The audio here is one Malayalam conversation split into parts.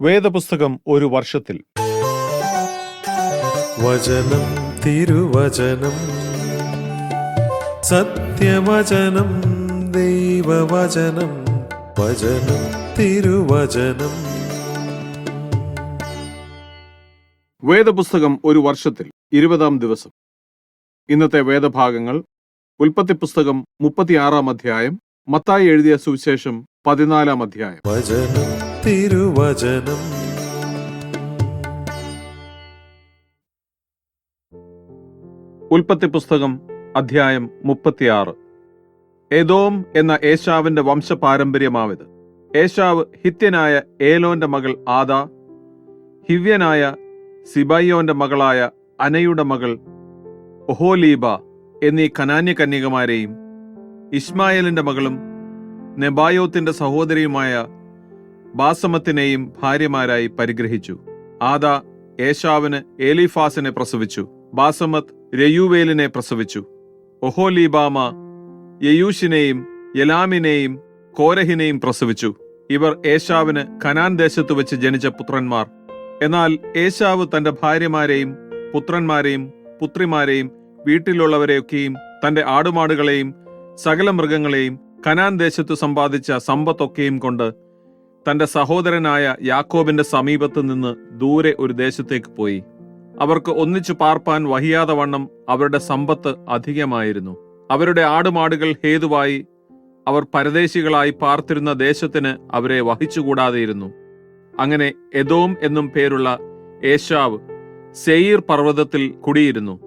വേദപുസ്തകം ഒരു വർഷത്തിൽ. വചനം തിരുവചനം സത്യവചനം ദൈവവചനം വചനം തിരുവചനം. വേദപുസ്തകം ഒരു വർഷത്തിൽ ഇരുപതാം ദിവസം. ഇന്നത്തെ വേദഭാഗങ്ങൾ ഉൽപ്പത്തി പുസ്തകം മുപ്പത്തിയാറാം അധ്യായം മത്തായി എഴുതിയ സുവിശേഷം പതിനാലാം അധ്യായം. വചനം തിരുവചനം. ഉൽപ്പത്തി പുസ്തകം അധ്യായം മുപ്പത്തിയാറ്. ഏതോം എന്ന ഏശാവിന്റെ വംശപാരമ്പര്യമാവിത് ഏശാവ് ഹിത്യനായ ഏലോന്റെ മകൾ ആദ ഹിവ്യനായ സിബയ്യോന്റെ മകളായ അനയുടെ മകൾ ഒഹോലീബ എന്നീ കനാന്യ കന്യകമാരെയും ഇസ്മായേലിന്റെ മകളും നെബായോത്തിന്റെ സഹോദരിയുമായ ബാസമത്തിനെയും ഭാര്യമാരായി പരിഗ്രഹിച്ചു. ആദ ഏശാവിന് ഏലിഫാസിനെ പ്രസവിച്ചു. ബാസമത്ത് രയുവേലിനെ പ്രസവിച്ചു. ഒഹോലിബാമ യയൂഷിനെയും യലാമിനെയും കോരഹിനെയും പ്രസവിച്ചു. ഇവർ ഏശാവിന് കനാൻ ദേശത്ത് വെച്ച് ജനിച്ച പുത്രന്മാർ. എന്നാൽ ഏശാവ് തന്റെ ഭാര്യമാരെയും പുത്രന്മാരെയും പുത്രിമാരെയും വീട്ടിലുള്ളവരെയൊക്കെയും തന്റെ ആടുമാടുകളെയും സകല മൃഗങ്ങളെയും കനാൻ ദേശത്ത് സമ്പാദിച്ച സമ്പത്തൊക്കെയും കൊണ്ട് തന്റെ സഹോദരനായ യാക്കോബിന്റെ സമീപത്ത് നിന്ന് ദൂരെ ഒരു ദേശത്തേക്ക് പോയി. അവർക്ക് ഒന്നിച്ചു പാർപ്പാൻ വഹിയാതെ വണ്ണം അവരുടെ സമ്പത്ത് അധികമായിരുന്നു. അവരുടെ ആടുമാടുകൾ ഹേതുവായി അവർ പരദേശികളായി പാർത്തിരുന്ന ദേശത്തിന് അവരെ വഹിച്ചുകൂടാതെയിരുന്നു. അങ്ങനെ എദോം എന്നും പേരുള്ള ഏഷാവ് സെയീർ പർവതത്തിൽ കുടിയിരുന്നു.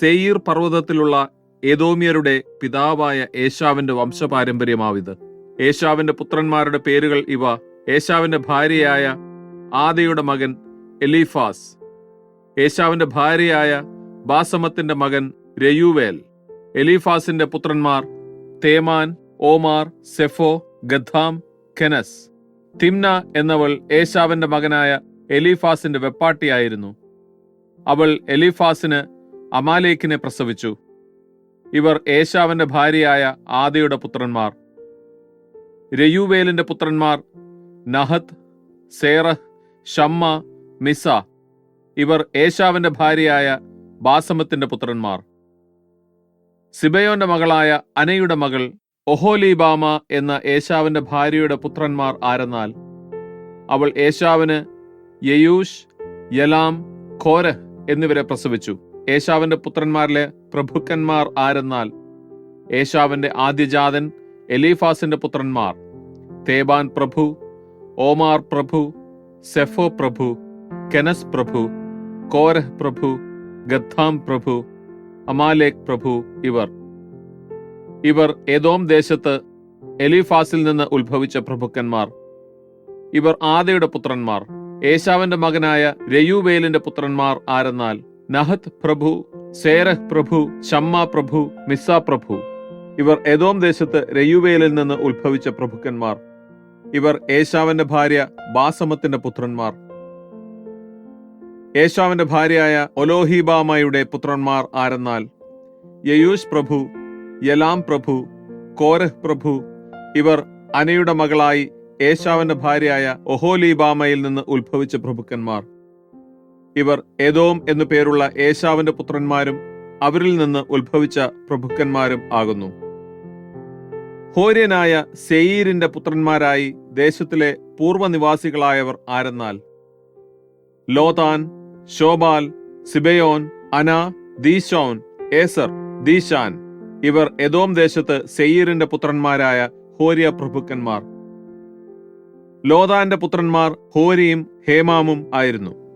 സെയീർ പർവതത്തിലുള്ള ഏതോമ്യരുടെ പിതാവായ ഏശാവിന്റെ വംശപാരമ്പര്യമാവിത്. ഏശാവിന്റെ പുത്രന്മാരുടെ പേരുകൾ ഇവ. ഏശാവിന്റെ ഭാര്യയായ ആദയുടെ മകൻ എലീഫാസ്. ഏശാവിന്റെ ഭാര്യയായ ബാസമത്തിന്റെ മകൻ രയുവേൽ. എലീഫാസിന്റെ പുത്രന്മാർ തേമാൻ ഓമാർ സെഫോ ഗദ്ദാം കെനസ്. തിംന എന്നവൾ ഏശാവിന്റെ മകനായ എലീഫാസിന്റെ വെപ്പാട്ടിയായിരുന്നു. അവൾ എലീഫാസിന് അമാലേക്കിനെ പ്രസവിച്ചു. ഇവർ ഏശാവിന്റെ ഭാര്യയായ ആദയുടെ പുത്രന്മാർ. രയുവേലിന്റെ പുത്രന്മാർ നഹത്ത് സേറഹ് ഷമ്മ മിസ. ഇവർ ഏശാവിന്റെ ഭാര്യയായ ബാസമത്തിന്റെ പുത്രന്മാർ. സിബയോന്റെ മകളായ അനയുടെ മകൾ ഒഹോലിബാമ എന്ന ഏശാവിന്റെ ഭാര്യയുടെ പുത്രന്മാർ ആരെന്നാൽ? അവൾ ഏശാവിന് യയൂഷ് യലാം കോരഹ് എന്നിവരെ പ്രസവിച്ചു. ഏശാവിന്റെ പുത്രന്മാരിലെ പ്രഭുക്കന്മാർ ആരെന്നാൽ? ഏശാവിന്റെ ആദ്യജാതൻ എലീഫാസിന്റെ പുത്രന്മാർ. തേബാൻ പ്രഭു ഓമാർ പ്രഭു സെഫോ പ്രഭു കെനസ് പ്രഭു കോരഹ് പ്രഭു ഗദ്ദാം പ്രഭു അമാലേക് പ്രഭു ഇവർ. ഇവർ ഏതോം ദേശത്ത് എലീഫാസിൽ നിന്ന് ഉത്ഭവിച്ച പ്രഭുക്കന്മാർ. ഇവർ ആദയുടെ പുത്രന്മാർ. ഏശാവിന്റെ മകനായ രയുവേലിന്റെ പുത്രന്മാർ ആരെന്നാൽ? നഹത്ത് പ്രഭു സേരഹ് പ്രഭു ഷമ്മ പ്രഭു മിസ്സ പ്രഭു. ഇവർ എദോം ദേശത്ത് രയുവേലിൽ നിന്ന് ഉത്ഭവിച്ച പ്രഭുക്കന്മാർ. ഇവർ ഏശാവന്റെ ഭാര്യ ബാസമത്തിന്റെ പുത്രന്മാർ. യേശാവിന്റെ ഭാര്യയായ ഒലോഹിബാമയുടെ പുത്രന്മാർ ആരെന്നാൽ? യയൂഷ് പ്രഭു യലാം പ്രഭു കോരഹ് പ്രഭു. ഇവർ അനയുടെ മകളായി യേശാവിന്റെ ഭാര്യയായ ഒഹോലിബാമയിൽ നിന്ന് ഉത്ഭവിച്ച പ്രഭുക്കന്മാർ. ഇവർ ഏതോം എന്നു പേരുള്ള ഏശാവിന്റെ പുത്രന്മാരും അവരിൽ നിന്ന് ഉത്ഭവിച്ച പ്രഭുക്കന്മാരും ആകുന്നു. ഹോര്യനായ സെയീരിന്റെ പുത്രന്മാരായി ദേശത്തിലെ പൂർവനിവാസികളായവർ ആരെന്നാൽ? ലോതാൻ ശോബാൽ സിബയോൻ അന ദീശോൻ ഏസർ ദീശാൻ. ഇവർ എദോം ദേശത്ത് സെയീറിന്റെ പുത്രന്മാരായ ഹോര്യ പ്രഭുക്കന്മാർ. ലോതാന്റെ പുത്രന്മാർ ഹോരിയും ഹേമാമും ആയിരുന്നു.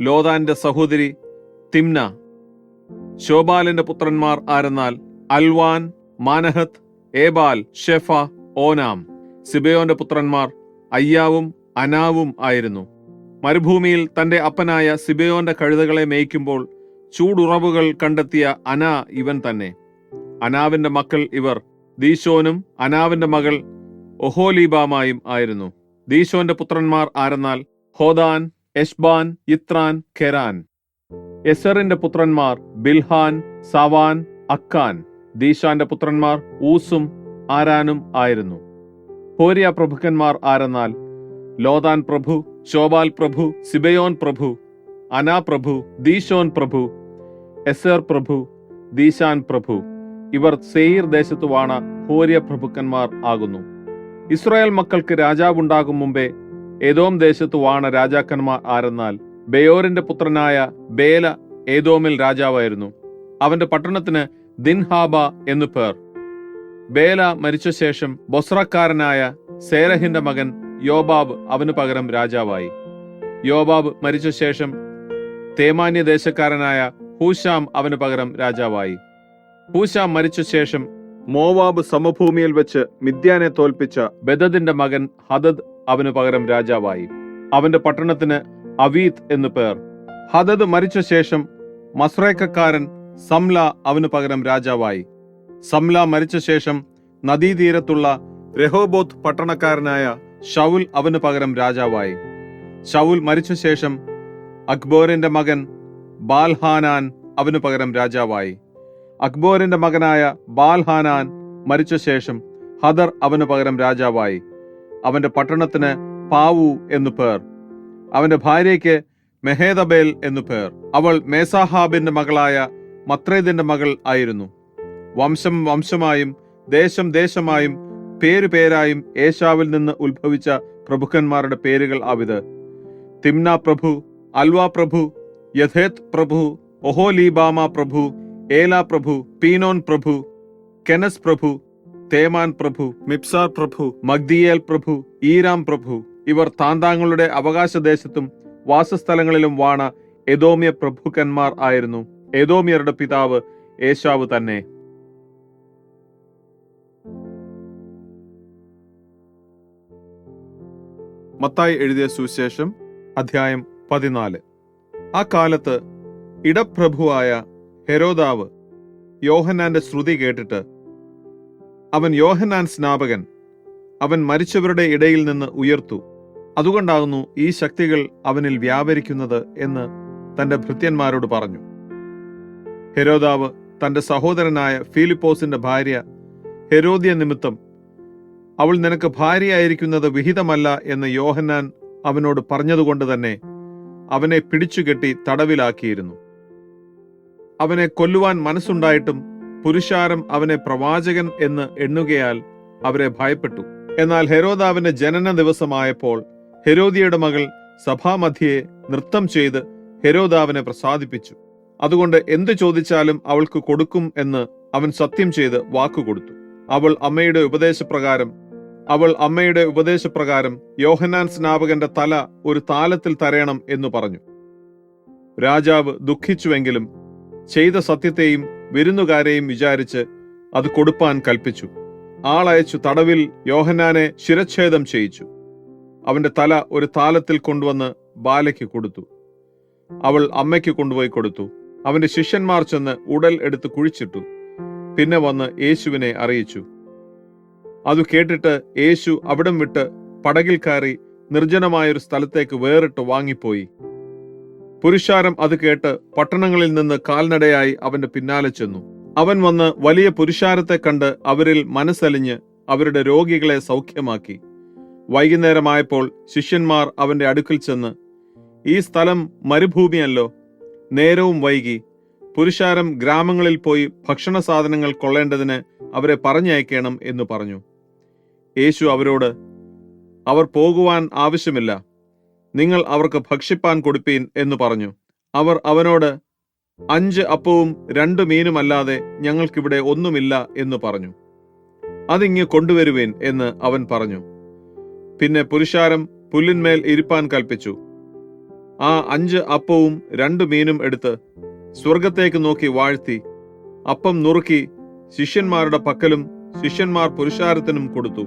ലോതാന്റെ സഹോദരി തിംന ശോബാലിന്റെ പുത്രന്മാർ ആരെന്നാൽ Alwan Manahath Ebal Shefa Onam. സിബയോന്റെ പുത്രന്മാർ അയ്യാവും അനാവും ആയിരുന്നു. മരുഭൂമിയിൽ തന്റെ അപ്പനായ സിബയോന്റെ കഴുതകളെ മേയ്ക്കുമ്പോൾ ചൂടുറവുകൾ കണ്ടെത്തിയ അന ഇവൻ തന്നെ. അനാവിന്റെ മക്കൾ ഇവർ ദീശോനും അനാവിന്റെ മകൾ ഒഹോലീബാമായും ആയിരുന്നു. ദീശോന്റെ പുത്രന്മാർ ആരെന്നാൽ ഹോദാൻ എഷ്ബാൻ ഇത്രാൻ ഖെരാൻ എസറിന്റെ പുത്രന്മാർ ബിൽഹാൻ സവാൻ അക്കാൻ ദീശാന്റെ പുത്രന്മാർ ഊസും ആരാനും ആയിരുന്നു. ഹോരിയ പ്രഭുക്കന്മാർ ആരെന്നാൽ? ലോതാൻ പ്രഭു ശോബാൽ പ്രഭു സിബയോൻ പ്രഭു അനാ പ്രഭു ദീശോൻ പ്രഭു എസർ പ്രഭു ദീശാൻ പ്രഭു. ഇവർ സെയിർ ദേശത്തു ഹോരിയ ഹോര്യ പ്രഭുക്കന്മാർ ആകുന്നു. ഇസ്രായേൽ മക്കൾക്ക് രാജാവുണ്ടാകും മുമ്പേ ഏതോം ദേശത്ത് വാണ രാജാക്കന്മാർ ആരെന്നാൽ ബയോറിന്റെ പുത്രനായ ബേല ഏതോമിൽ രാജാവായിരുന്നു. അവന്റെ പട്ടണത്തിന് ദിൻഹാബ എന്നു പേർ. ബേല മരിച്ച ശേഷം ബൊസ്രക്കാരനായ സേലഹിന്റെ മകൻ യോബാബ് അവന് പകരം രാജാവായി. യോബാബ് മരിച്ച ശേഷം തേമാന്യ ദേശക്കാരനായ ഹൂശാം അവന് പകരം രാജാവായി. ഹൂശാം മരിച്ച ശേഷം മോവാബ് സമഭൂമിയിൽ വെച്ച് മിദ്യാനെ തോൽപ്പിച്ച ബദദിന്റെ മകൻ ഹദദ് അവന് പകരം രാജാവായി. അവന്റെ പട്ടണത്തിന് അവീത് എന്നു പേർ. ഹദദ് മരിച്ച ശേഷം മസ്രേക്കക്കാരൻ സംല അവന് പകരം രാജാവായി. സംല മരിച്ച ശേഷം നദീതീരത്തുള്ള രഹോബോത്ത് പട്ടണക്കാരനായ ഷൗൽ അവന് പകരം രാജാവായി. ഷൗൽ മരിച്ച ശേഷം അക്ബോറിന്റെ മകൻ ബാൽഹാനാൻ അവന് പകരം രാജാവായി. അക്ബോറിന്റെ മകനായ ബാൽഹാനാൻ മരിച്ച ശേഷം ഹദർ അവന് പകരം രാജാവായി. അവന്റെ പട്ടണത്തിന് പാവു എന്നു പേർ. അവന്റെ ഭാര്യയ്ക്ക് മെഹേദബേൽ എന്നു പേർ. അവൾ മേസാഹാബിന്റെ മകളായ മത്രേദിന്റെ മകൾ ആയിരുന്നു. വംശം വംശമായും ദേശം ദേശമായും പേരു പേരായും ഏശാവിൽ നിന്ന് ഉത്ഭവിച്ച പ്രഭുക്കന്മാരുടെ പേരുകൾ ആവിത്. തിംന പ്രഭു അൽവ പ്രഭു യഥേത് പ്രഭു ഒഹോലീബാമ പ്രഭു ഏല പ്രഭു പീനോൻ പ്രഭു കെനസ് പ്രഭു തേമാൻ പ്രഭു മിപ്സാർ പ്രഭു മഗ്ദിയേൽ പ്രഭു ഈരാം പ്രഭു ഇവർ താന്താങ്ങളുടെ അവകാശദേശത്തും വാസസ്ഥലങ്ങളിലും വാണ എതോമ്യ പ്രഭുക്കന്മാർ ആയിരുന്നു. എതോമ്യരുടെ പിതാവ് ഏശാവ് തന്നെ. മത്തായി എഴുതിയ സുവിശേഷം അധ്യായം പതിനാല്. ആ കാലത്ത് ഇടപ്രഭുവായ ഹെരോദാവ് യോഹന്നാന്റെ ശ്രുതി കേട്ടിട്ട് അവൻ യോഹന്നാൻ സ്നാപകൻ. അവൻ മരിച്ചവരുടെ ഇടയിൽ നിന്ന് ഉയർത്തു. അതുകൊണ്ടാകുന്നു ഈ ശക്തികൾ അവനിൽ വ്യാപരിക്കുന്നത് എന്ന് തന്റെ ഭൃത്യന്മാരോട് പറഞ്ഞു. ഹെരോദാവ് തന്റെ സഹോദരനായ ഫിലിപ്പോസിന്റെ ഭാര്യ ഹെരോദിയ നിമിത്തം അവൾ നിനക്ക് ഭാര്യയായിരിക്കുന്നത് വിഹിതമല്ല എന്ന് യോഹന്നാൻ അവനോട് പറഞ്ഞതുകൊണ്ട് തന്നെ അവനെ പിടിച്ചുകെട്ടി തടവിലാക്കിയിരുന്നു. അവനെ കൊല്ലുവാൻ മനസ്സുണ്ടായിട്ടും പുരുഷാരം അവനെ പ്രവാചകൻ എന്ന് എണ്ണുകയാൽ അവരെ ഭയപ്പെട്ടു. എന്നാൽ ഹെരോദാവിന്റെ ജനന ദിവസമായപ്പോൾ ഹെരോദിയുടെ മകൾ സഭാമധ്യയെ നൃത്തം ചെയ്ത് ഹെരോദാവിനെ പ്രസാദിപ്പിച്ചു. അതുകൊണ്ട് എന്തു ചോദിച്ചാലും അവൾക്ക് കൊടുക്കും എന്ന് അവൻ സത്യം ചെയ്ത് വാക്കുകൊടുത്തു അവൾ അമ്മയുടെ ഉപദേശപ്രകാരം അവൾ അമ്മയുടെ ഉപദേശപ്രകാരം യോഹനാൻ സ്നാപകന്റെ തല ഒരു താലത്തിൽ തരയണം എന്ന് പറഞ്ഞു. രാജാവ് ദുഃഖിച്ചുവെങ്കിലും ചെയ്ത സത്യത്തെയും വിരുന്നുകാരെയും വിചാരിച്ച് അത് കൊടുപ്പാൻ കൽപ്പിച്ചു. ആളയച്ചു തടവിൽ യോഹന്നാനെ ശിരച്ഛേദം ചെയ്യിച്ചു. അവന്റെ തല ഒരു താലത്തിൽ കൊണ്ടുവന്ന് ബാലയ്ക്ക് കൊടുത്തു. അവൾ അമ്മയ്ക്ക് കൊണ്ടുപോയി കൊടുത്തു. അവന്റെ ശിഷ്യന്മാർ ചെന്ന് ഉടൽ എടുത്ത് കുഴിച്ചിട്ടു. പിന്നെ വന്ന് യേശുവിനെ അറിയിച്ചു. അത് കേട്ടിട്ട് യേശു അവിടം വിട്ട് പടകിൽ കയറി നിർജനമായൊരു സ്ഥലത്തേക്ക് വേറിട്ട് വാങ്ങിപ്പോയി. പുരുഷാരം അത് കേട്ട് പട്ടണങ്ങളിൽ നിന്ന് കാൽനടയായി അവന്റെ പിന്നാലെ ചെന്നു. അവൻ വന്ന് വലിയ പുരുഷാരത്തെ കണ്ട് അവരിൽ മനസ്സലിഞ്ഞ് അവരുടെ രോഗികളെ സൗഖ്യമാക്കി. വൈകുന്നേരമായപ്പോൾ ശിഷ്യന്മാർ അവന്റെ അടുക്കൽ ചെന്ന് ഈ സ്ഥലം മരുഭൂമിയല്ലോ. നേരവും വൈകി. പുരുഷാരം ഗ്രാമങ്ങളിൽ പോയി ഭക്ഷണ സാധനങ്ങൾ കൊള്ളേണ്ടതിന് അവരെ പറഞ്ഞയക്കണം എന്ന് പറഞ്ഞു. യേശു അവരോട് അവർ പോകുവാൻ ആവശ്യമില്ല. നിങ്ങൾ അവർക്ക് ഭക്ഷിപ്പാൻ കൊടുപ്പീൻ എന്ന് പറഞ്ഞു. അവർ അവനോട് അഞ്ച് അപ്പവും രണ്ട് മീനുമല്ലാതെ ഞങ്ങൾക്കിവിടെ ഒന്നുമില്ല എന്ന് പറഞ്ഞു. അതിങ്ങ് കൊണ്ടുവരുവേൻ എന്ന് അവൻ പറഞ്ഞു. പിന്നെ പുരുഷാരം പുല്ലിന്മേൽ ഇരിപ്പാൻ കൽപ്പിച്ചു. ആ അഞ്ച് അപ്പവും രണ്ട് മീനും എടുത്ത് സ്വർഗത്തേക്ക് നോക്കി വാഴ്ത്തി അപ്പം നുറുക്കി ശിഷ്യന്മാരുടെ പക്കലും ശിഷ്യന്മാർ പുരുഷാരത്തിനും കൊടുത്തു.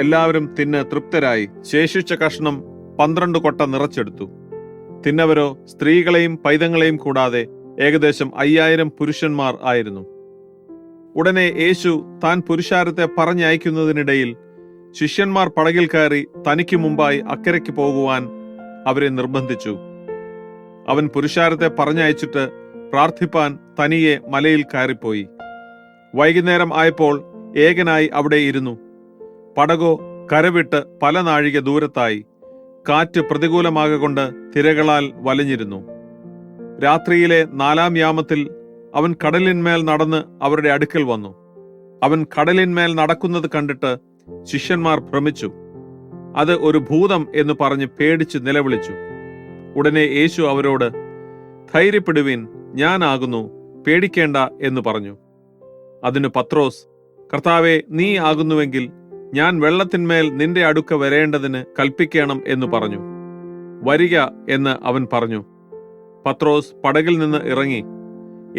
എല്ലാവരും തിന്ന് തൃപ്തരായി. ശേഷിച്ച കഷ്ണം പന്ത്രണ്ട് കൊട്ട നിറച്ചെടുത്തു. തിന്നവരോ സ്ത്രീകളെയും പൈതങ്ങളെയും കൂടാതെ ഏകദേശം അയ്യായിരം പുരുഷന്മാർ ആയിരുന്നു. ഉടനെ യേശു താൻ പുരുഷാരത്തെ പറഞ്ഞയക്കുന്നതിനിടയിൽ ശിഷ്യന്മാർ പടകിൽ കയറി തനിക്ക് മുമ്പായി അക്കരയ്ക്ക് പോകുവാൻ അവരെ നിർബന്ധിച്ചു. അവൻ പുരുഷാരത്തെ പറഞ്ഞയച്ചിട്ട് പ്രാർത്ഥിപ്പാൻ തനിയെ മലയിൽ കയറിപ്പോയി. വൈകുന്നേരം ആയപ്പോൾ ഏകനായി അവിടെ ഇരുന്നു. പടകോ കരവിട്ട് പല നാഴിക ദൂരത്തായി. കാറ്റ് പ്രതികൂലമാകൊണ്ട് തിരകളാൽ വലഞ്ഞിരുന്നു. രാത്രിയിലെ നാലാം യാമത്തിൽ അവൻ കടലിന്മേൽ നടന്ന് അവരുടെ അടുക്കൽ വന്നു. അവൻ കടലിന്മേൽ നടക്കുന്നത് കണ്ടിട്ട് ശിഷ്യന്മാർ ഭ്രമിച്ചു. അത് ഒരു ഭൂതം എന്ന് പറഞ്ഞ് പേടിച്ച് നിലവിളിച്ചു. ഉടനെ യേശു അവരോട് ധൈര്യപ്പെടുവിൻ ഞാനാകുന്നു പേടിക്കേണ്ട എന്ന് പറഞ്ഞു. അതിന് പത്രോസ് കർത്താവെ നീ ആകുന്നുവെങ്കിൽ ഞാൻ വെള്ളത്തിന്മേൽ നിന്റെ അടുക്ക വരേണ്ടതിന് കൽപ്പിക്കണം എന്ന് പറഞ്ഞു. വരിക എന്ന് അവൻ പറഞ്ഞു. പത്രോസ് പടകിൽ നിന്ന് ഇറങ്ങി.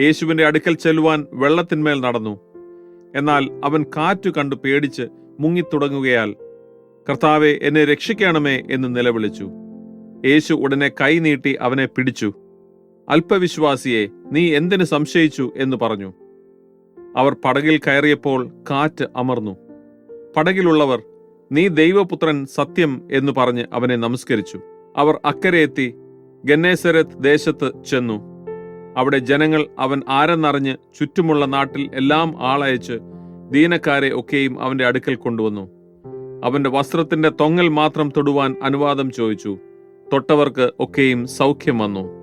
യേശുവിന്റെ അടുക്കൽ ചെല്ലുവാൻ വെള്ളത്തിന്മേൽ നടന്നു. എന്നാൽ അവൻ കാറ്റു കണ്ടു പേടിച്ച് മുങ്ങിത്തുടങ്ങുകയാൽ കർത്താവെ എന്നെ രക്ഷിക്കണമേ എന്ന് നിലവിളിച്ചു. യേശു ഉടനെ കൈ നീട്ടി അവനെ പിടിച്ചു. അല്പവിശ്വാസിയെ നീ എന്തിനു സംശയിച്ചു എന്ന് പറഞ്ഞു. അവർ പടകിൽ കയറിയപ്പോൾ കാറ്റ് അമർന്നു. പടകിലുള്ളവർ നീ ദൈവപുത്രൻ സത്യം എന്ന് പറഞ്ഞ് അവനെ നമസ്കരിച്ചു. അവർ അക്കരെ എത്തി ഗന്നേസരത്ത് ദേശത്ത് ചെന്നു. അവിടെ ജനങ്ങൾ അവൻ ആരെന്നറിഞ്ഞ് ചുറ്റുമുള്ള നാട്ടിൽ എല്ലാം ആളയച്ച് ദീനക്കാരെ ഒക്കെയും അവന്റെ അടുക്കൽ കൊണ്ടുവന്നു. അവന്റെ വസ്ത്രത്തിന്റെ തൊങ്ങൽ മാത്രം തൊടുവാൻ അനുവാദം ചോദിച്ചു. തൊട്ടവർക്ക് ഒക്കെയും സൗഖ്യം വന്നു.